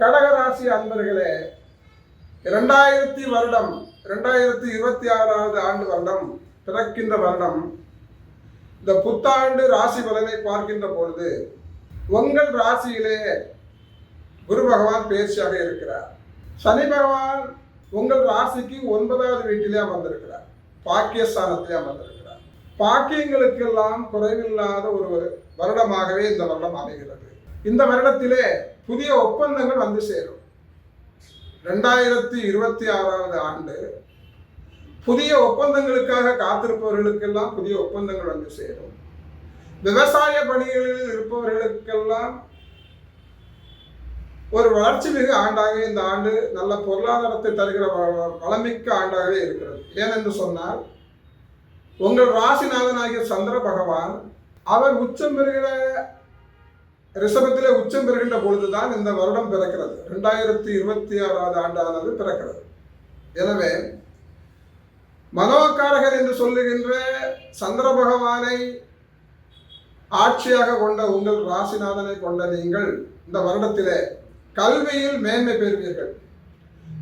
கடகராசி அன்பர்களே இரண்டாயிரத்தி வருடம் இரண்டாயிரத்தி இருபத்தி ஆறாவது ஆண்டு வருடம் பிறக்கின்ற வருடம் இந்த புத்தாண்டு ராசி பலனை பார்க்கின்ற பொழுது உங்கள் ராசியிலே குரு பகவான் பேச்சியாக இருக்கிறார். சனி பகவான் உங்கள் ராசிக்கு ஒன்பதாவது வீட்டிலே அமர்ந்திருக்கிறார். பாக்கியஸ்தானத்திலே அமர்ந்திருக்கிறார். பாக்கியங்களுக்கெல்லாம் குறைவில்லாத ஒரு வருடமாகவே இந்த வருடம் அமைகிறது. இந்த வருடத்திலே புதிய ஒப்பந்தங்கள் வந்து சேரும். ரெண்டாயிரத்தி இருபத்தி ஆறாவது ஆண்டு புதிய ஒப்பந்தங்களுக்காக காத்திருப்பவர்களுக்கெல்லாம் புதிய ஒப்பந்தங்கள் வந்து சேரும். விவசாய பணிகளில் இருப்பவர்களுக்கெல்லாம் ஒரு வளர்ச்சி மிகு ஆண்டாக இந்த ஆண்டு நல்ல பொருளாதாரத்தை தருகிற வளமிக்க ஆண்டாகவே இருக்கிறது. ஏனென்று சொன்னால் உங்கள் ராசிநாதனாகிய சந்திர பகவான் அவர் உச்சம் பெறுகிற ரிஷபத்திலே உச்சம் பெறுகின்ற பொழுதுதான் இந்த வருடம் பிறக்கிறது. ரெண்டாயிரத்தி இருபத்தி ஆறாவது ஆண்டானது பிறக்கிறது. எனவே மனோகாரகர் என்று சொல்லுகின்ற சந்திர பகவானை ஆட்சியாக கொண்ட உங்கள் ராசிநாதனை கொண்ட நீங்கள் இந்த வருடத்திலே கல்வியில் மேன்மை பெறுவீர்கள்.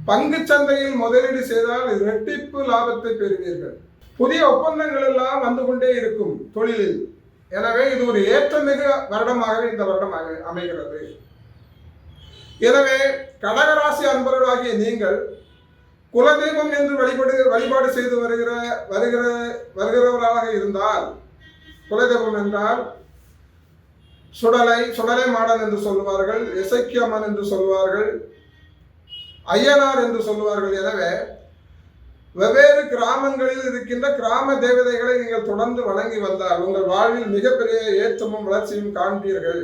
பங்குச் சந்தையில் முதலீடு செய்தால் இரட்டிப்பு லாபத்தை பெறுவீர்கள். புதிய ஒப்பந்தங்கள் எல்லாம் வந்து கொண்டே இருக்கும் தொழிலில். எனவே இது ஒரு ஏற்றமிகு வருடமாகவே இந்த வருடம் அமை- அமைகிறது. எனவே கடகராசி அன்பர்களாகிய நீங்கள் குலதெய்வம் என்று வழிபடு வழிபாடு செய்து வருகிற வருகிற வருகிறவர்களாக இருந்தால் குலதெய்வம் என்றால் சுடலை சுடலை மாடன் என்று சொல்லுவார்கள் இசைக்கியம்மன் என்று சொல்லுவார்கள் ஐயனார் என்று சொல்லுவார்கள். எனவே வெவ்வேறு கிராமங்களில் இருக்கின்ற கிராம தேவதைகளை நீங்கள் தொடர்ந்து வணங்கி வந்தால் உங்கள் வாழ்வில் மிகப்பெரிய ஏற்றமும் வளர்ச்சியும் காண்பீர்கள்.